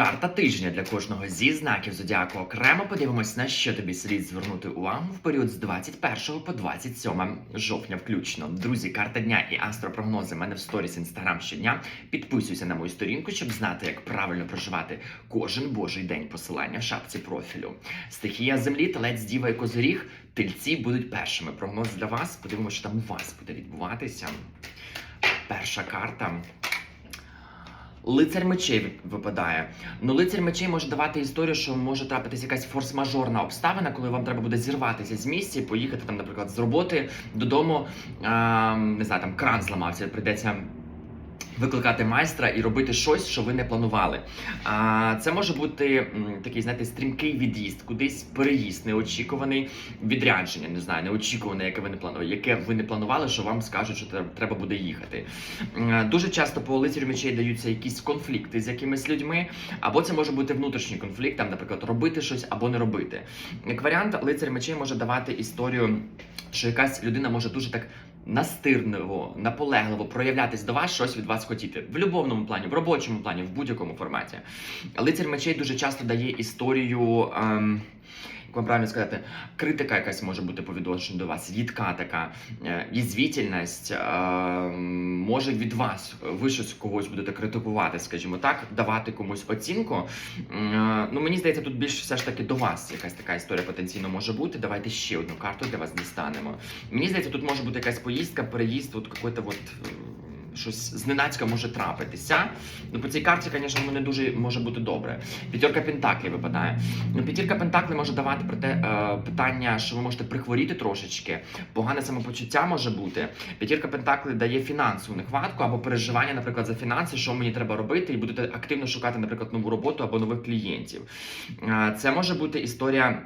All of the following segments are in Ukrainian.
Карта тижня для кожного зі знаків зодіаку окремо подивимось, на що тобі слід звернути увагу в період з 21 по 27 жовтня включно. Друзі, карта дня і астропрогнози в мене в сторіс інстаграм щодня. Підписуйся на мою сторінку, щоб знати, як правильно проживати кожен божий день посилання в шапці профілю. Стихія землі, телець, діва і козиріг. Тельці будуть першими. Прогноз для вас. Подивимося, що там у вас буде відбуватися. Перша карта. Лицар мечей випадає. Ну, лицар мечей може давати історію, що може трапитися якась форс-мажорна обставина, коли вам треба буде зірватися з місця поїхати там, наприклад, з роботи додому. А, не знаю, там кран зламався, прийдеться. Викликати майстра і робити щось, що ви не планували. А це може бути такий, знаєте, стрімкий від'їзд, кудись переїзд, неочікуваний відрядження, не знаю, неочікуване, яке ви не планували, яке ви не планували, що вам скажуть, що треба- буде їхати. Дуже часто по лицарю мечей даються якісь конфлікти з якимись людьми, або це може бути внутрішній конфлікт, там, наприклад, робити щось або не робити. Як варіант, лицар мечей може давати історію, що якась людина може дуже так. Настирливо, наполегливо проявлятись до вас, щось від вас хотіти в любовному плані, в робочому плані, в будь-якому форматі. Лицар мечей дуже часто дає історію. Ем, як правильно сказати, критика якась може бути по відношенню до вас, їдка така, е, язвітельність, е, може від вас, ви щось когось будете критикувати, скажімо так, давати комусь оцінку. Е, Ну, мені здається, тут більш все ж таки до вас якась така історія потенційно може бути. Давайте ще одну карту для вас дістанемо. Мені здається, тут може бути якась поїздка, переїзд, от какой-то от. Щось зненацька може трапитися. Ну, по цій карті, звісно, не дуже може бути добре. П'ятерка Пентаклі випадає. Ну, п'ятірка Пентаклі може давати про те е, питання, що ви можете прихворіти трошечки, погане самопочуття може бути. П'ятірка Пентаклі дає фінансову нехватку або переживання, наприклад, за фінанси, що мені треба робити, і будете активно шукати, наприклад, нову роботу або нових клієнтів. Е, це може бути історія.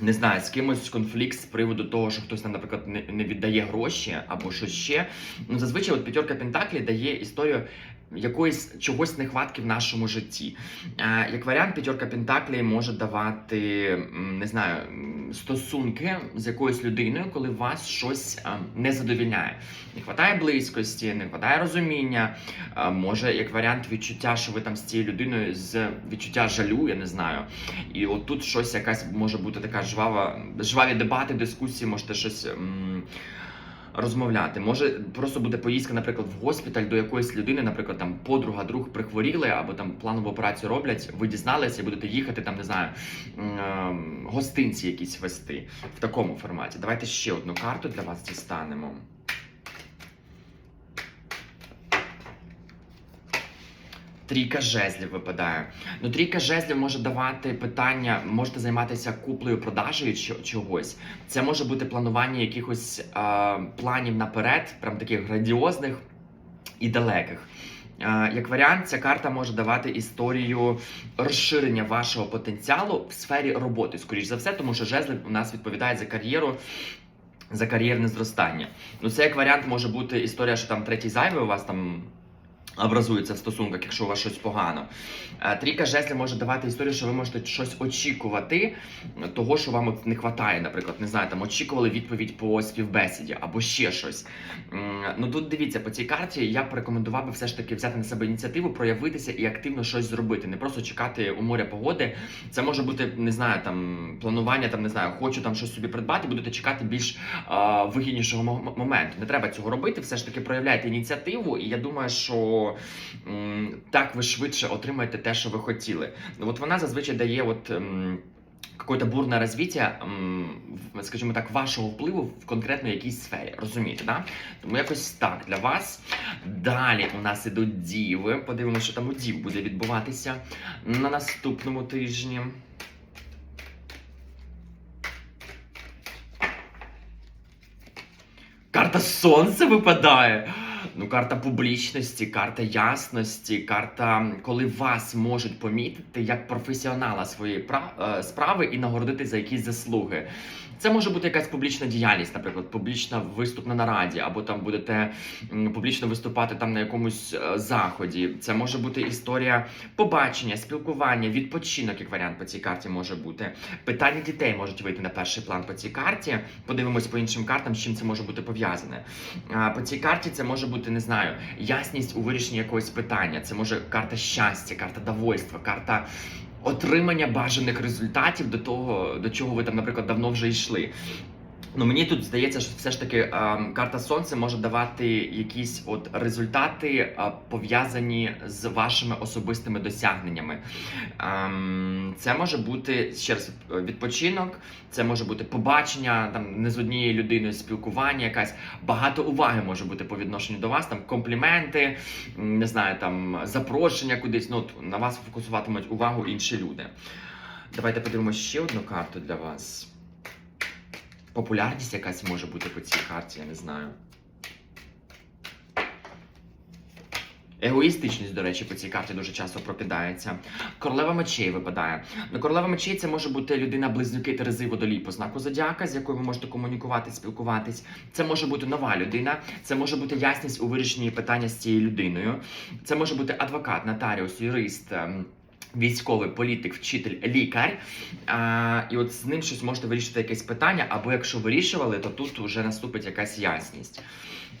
Не знаю, з кимось конфлікт з приводу того, що хтось там, наприклад, не, віддає гроші або щось ще. Ну, зазвичай, от п'ятерка Пентаклі дає історію якоїсь чогось нехватки в нашому житті. Е, як варіант, п'ятерка Пентаклі може давати, не знаю, стосунки з якоюсь людиною, коли вас щось е, не задовільняє. Не вистачає близькості, не вистачає розуміння. Е, може, як варіант, відчуття, що ви там з цією людиною з відчуття жалю, я не знаю. І от тут щось якась може бути така жвава, жваві дебати, дискусії, можете щось. Розмовляти може просто буде поїздка, наприклад, в госпіталь до якоїсь людини, наприклад, там подруга, друг прихворіли, або там планову операцію роблять. Ви дізналися і будете їхати там, не знаю, гостинці якісь вести в такому форматі. Давайте ще одну карту для вас дістанемо. Трійка жезлів випадає. Ну, трійка жезлів може давати питання, можете займатися куплею, продажею чогось. Це може бути планування якихось е, планів наперед, прям таких градіозних і далеких. Як варіант, ця карта може давати історію розширення вашого потенціалу в сфері роботи, скоріш за все, тому що жезли у нас відповідають за кар'єру. За кар'єрне зростання. Ну, це як варіант може бути історія, що там третій зайвий у вас там образується в стосунках, якщо у вас щось погано. Е, Трійка жезлів може давати історію, що ви можете щось очікувати, того, що вам от не вистачає, наприклад, не знаю, там очікували відповідь по співбесіді або ще щось. Ну тут дивіться, по цій карті я б рекомендував би все ж таки взяти на себе ініціативу, проявитися і активно щось зробити. Не просто чекати у моря погоди. Це може бути, не знаю, там планування, там не знаю, хочу там щось собі придбати, будете чекати більш а, вигіднішого моменту. Не треба цього робити. Все ж таки проявляйте ініціативу, і я думаю, що м, так ви швидше отримаєте те, що ви хотіли. Ну, От вона зазвичай дає от. м, Какое-то бурне розвиття, скажімо так, вашого впливу в конкретно якійсь сфері. Розумієте, да? Тому якось так для вас. Далі у нас ідуть діви. Подивимося, що там у дів буде відбуватися на наступному тижні. Карта сонця випадає. Ну, карта публічності, карта ясності, карта, коли вас можуть помітити як професіонала своєї е, справи і нагородити за якісь заслуги. Це може бути якась публічна діяльність, наприклад, публічна виступ на нараді, або там будете публічно виступати там на якомусь е, заході. Це може бути історія побачення, спілкування, відпочинок, як варіант по цій карті може бути. Питання дітей можуть вийти на перший план по цій карті. Подивимось по іншим картам, з чим це може бути пов'язане. По цій карті це може бути не знаю, ясність у вирішенні якогось питання. Це може карта щастя, карта довольства, карта отримання бажаних результатів до того, до чого ви там, наприклад, давно вже йшли. Ну мені тут здається, що все ж таки е, карта сонця може давати якісь от результати е, пов'язані з вашими особистими досягненнями. Ем, це може бути ще раз відпочинок, це може бути побачення там не з однією людиною, спілкування, якась багато уваги може бути по відношенню до вас, там компліменти, не знаю, там запрошення кудись. Ну на вас фокусуватимуть увагу інші люди. Давайте подивимося ще одну карту для вас. Популярність якась може бути по цій карті, я не знаю. Егоїстичність, до речі, по цій карті дуже часто прокидається. Королева мечей випадає. Королева мечей це може бути людина близнюки Терези водолій по знаку зодіака, з якою ви можете комунікувати, спілкуватись. Це може бути нова людина, це може бути ясність у вирішенні питання з цією людиною. Це може бути адвокат, нотаріус, юрист. Військовий політик, вчитель, лікар, а, і от з ним щось можете вирішити якесь питання, або якщо вирішували, то тут вже наступить якась ясність.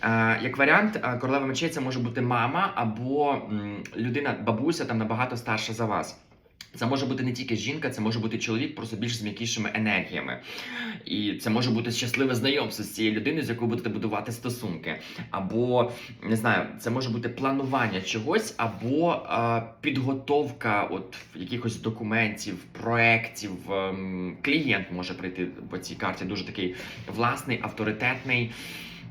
А, як варіант, королева мечей це може бути мама або людина, бабуся там набагато старша за вас. Це може бути не тільки жінка, це може бути чоловік, просто більш з м'якішими енергіями. І це може бути щасливе знайомство з цією людиною, з якою будете будувати стосунки. Або не знаю, це може бути планування чогось, або е, підготовка от якихось документів, проєктів. Ем, клієнт може прийти по цій карті, дуже такий власний, авторитетний.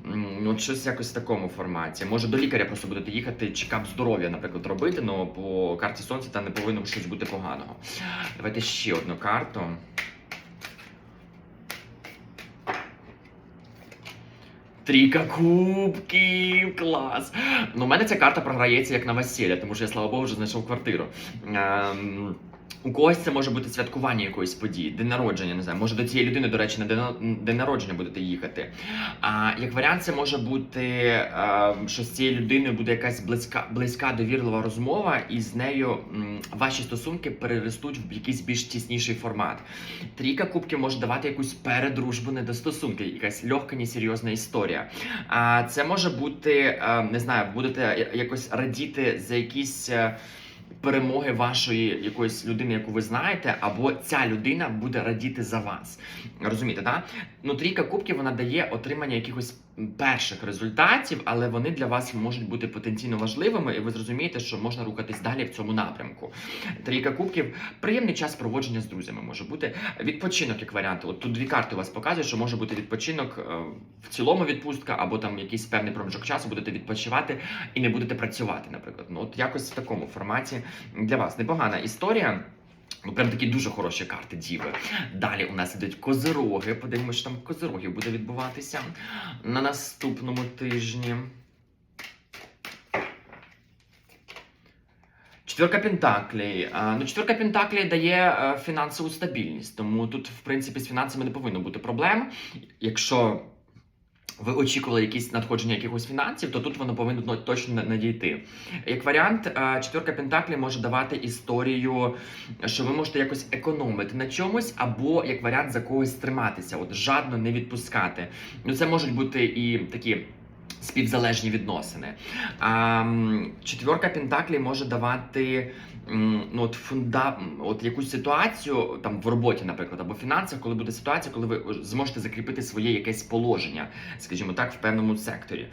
Ну, от щось якось в такому форматі. Може до лікаря просто будете їхати, чекап здоров'я, наприклад, робити, але по карті сонця там не повинно щось бути поганого. Давайте ще одну карту. Трійка кубків, клас. Ну, у мене ця карта програється як на весілля, тому що я, слава Богу, вже знайшов квартиру. Ем, у когось це може бути святкування якоїсь події, день народження, не знаю. Може до цієї людини, до речі, на день, народження будете їхати. А як варіант, це може бути, е, що з цією людиною буде якась близька, близька довірлива розмова, і з нею ваші стосунки переростуть в якийсь більш тісніший формат. Трійка кубків може давати якусь передружбу не до стосунки, якась легка, несерйозна історія. А це може бути, е, не знаю, будете якось радіти за якісь. Перемоги вашої якоїсь людини, яку ви знаєте, або ця людина буде радіти за вас. Розумієте, так? Ну, трійка кубків вона дає отримання якихось перших результатів, але вони для вас можуть бути потенційно важливими, і ви зрозумієте, що можна рухатись далі в цьому напрямку. Трійка кубків приємний час проводження з друзями може бути. Відпочинок як варіант. От тут дві карти у вас показують, що може бути відпочинок е, в цілому відпустка, або там якийсь певний проміжок часу будете відпочивати і не будете працювати, наприклад. Ну от якось в такому форматі для вас непогана історія. Ну, прям такі дуже хороші карти діви. Далі у нас ідуть козироги. Подивимося, що там козирогів буде відбуватися на наступному тижні. Четверка Пентаклей. Ну, четверка Пентаклей дає е, фінансову стабільність, тому тут, в принципі, з фінансами не повинно бути проблем. Якщо ви очікували якісь надходження якихось фінансів, то тут воно повинно точно надійти. Як варіант, четверка Пентаклі може давати історію, що ви можете якось економити на чомусь, або як варіант за когось триматися, от жадно не відпускати. Ну, це можуть бути і такі. Співзалежні відносини. А, четверка Пентаклі може давати ну, от фунда, от якусь ситуацію там в роботі, наприклад, або фінансах, коли буде ситуація, коли ви зможете закріпити своє якесь положення, скажімо так, в певному секторі.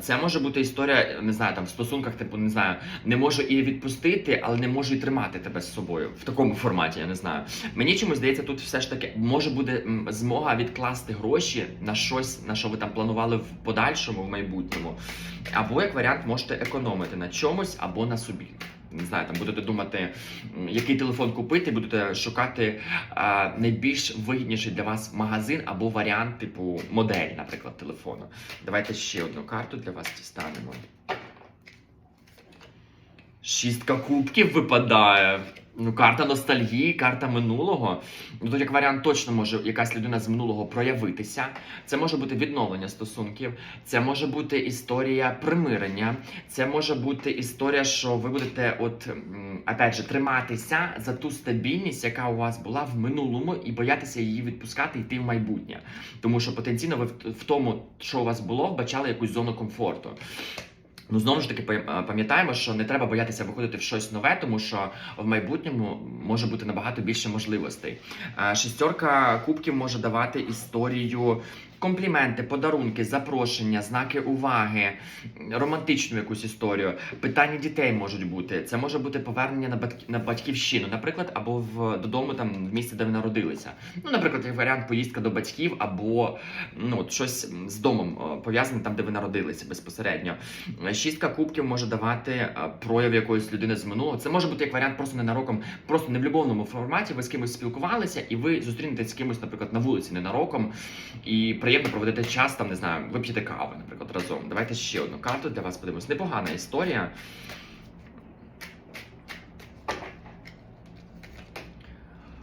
Це може бути історія, не знаю, там в стосунках, типу, не знаю, не можу і відпустити, але не можу і тримати тебе з собою в такому форматі. Я не знаю. Мені чомусь здається, тут все ж таки може буде змога відкласти гроші на щось, на що ви там планували в подальшому, в майбутньому. Або як варіант, можете економити на чомусь або на собі. Не знаю, там будете думати, який телефон купити, будете шукати а, найбільш вигідніший для вас магазин або варіант, типу модель, наприклад, телефону. Давайте ще одну карту для вас дістанемо. Шістка кубків випадає. Ну, карта ностальгії, карта минулого. Ну, тут як варіант точно може якась людина з минулого проявитися. Це може бути відновлення стосунків, це може бути історія примирення, це може бути історія, що ви будете, от опять же, триматися за ту стабільність, яка у вас була в минулому, і боятися її відпускати йти в майбутнє. Тому що потенційно ви в, тому, що у вас було, вбачали якусь зону комфорту. Ну, знову ж таки, пам- пам'ятаємо, що не треба боятися виходити в щось нове, тому що в майбутньому може бути набагато більше можливостей. Е, кубків може давати історію. Компліменти, подарунки, запрошення, знаки уваги, романтичну якусь історію. Питання дітей можуть бути. Це може бути повернення на батьки на батьківщину, наприклад, або в додому, там в місці, де ви народилися. Ну, наприклад, як варіант поїздка до батьків, або ну щось з домом е, пов'язане там, де ви народилися безпосередньо. Шістка кубків може давати е, прояв якоїсь людини з минулого. Це може бути як варіант просто ненароком, просто не в любовному форматі. Ви з кимось спілкувалися, і ви зустрінетесь з кимось, наприклад, на вулиці ненароком, і приємно проведете час, там не знаю, вип'єте кави, наприклад, разом. Давайте ще одну карту для вас подивимось. Непогана історія.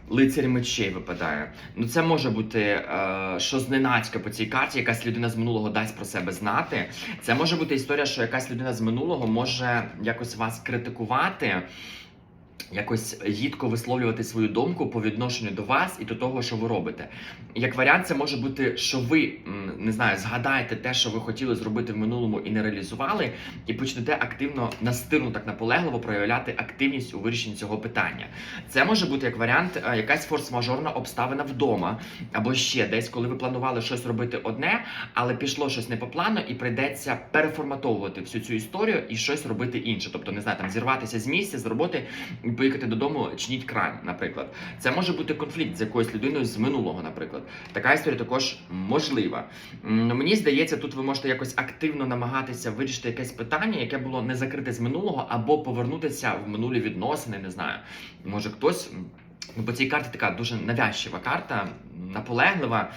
Лицарь мечей випадає. Ну це може бути е, що зненацька по цій карті, якась людина з минулого дасть про себе знати. Це може бути історія, що якась людина з минулого може якось вас критикувати. Якось гідко висловлювати свою думку по відношенню до вас і до того, що ви робите. Як варіант, це може бути, що ви не знаю, згадаєте те, що ви хотіли зробити в минулому і не реалізували, і почнете активно настирно так наполегливо проявляти активність у вирішенні цього питання. Це може бути як варіант, е, якась форс-мажорна обставина вдома, або ще десь, коли ви планували щось робити одне, але пішло щось не по плану, і прийдеться переформатовувати всю цю історію і щось робити інше. Тобто, не знаю, там зірватися з місця, з роботи поїхати додому, чиніть кран, наприклад. Це може бути конфлікт з якоюсь людиною з минулого, наприклад. Така історія також можлива. Мені здається, тут ви можете якось активно намагатися вирішити якесь питання, яке було не закрите з минулого, або повернутися в минулі відносини. Не знаю. Може хтось. Ну, по цій карті така дуже навязчива карта, наполеглива.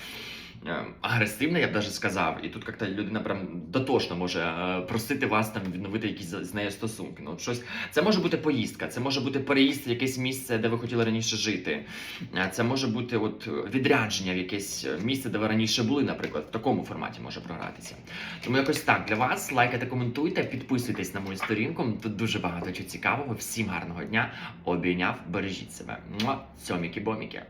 Е, Агресивна, я б даже сказав, і тут як-то людина прям дотошно може е, просити вас там відновити якісь з нею стосунки. Ну, щось це може бути поїздка, це може бути переїзд в якесь місце, де ви хотіли раніше жити. Е, Це може бути от відрядження в якесь місце, де ви раніше були, наприклад, в такому форматі може програтися. Тому якось так для вас. Лайкайте, коментуйте, підписуйтесь на мою сторінку. Тут дуже багато чого цікавого. Всім гарного дня. Обійняв, бережіть себе. Муа, Сьоміки-боміки.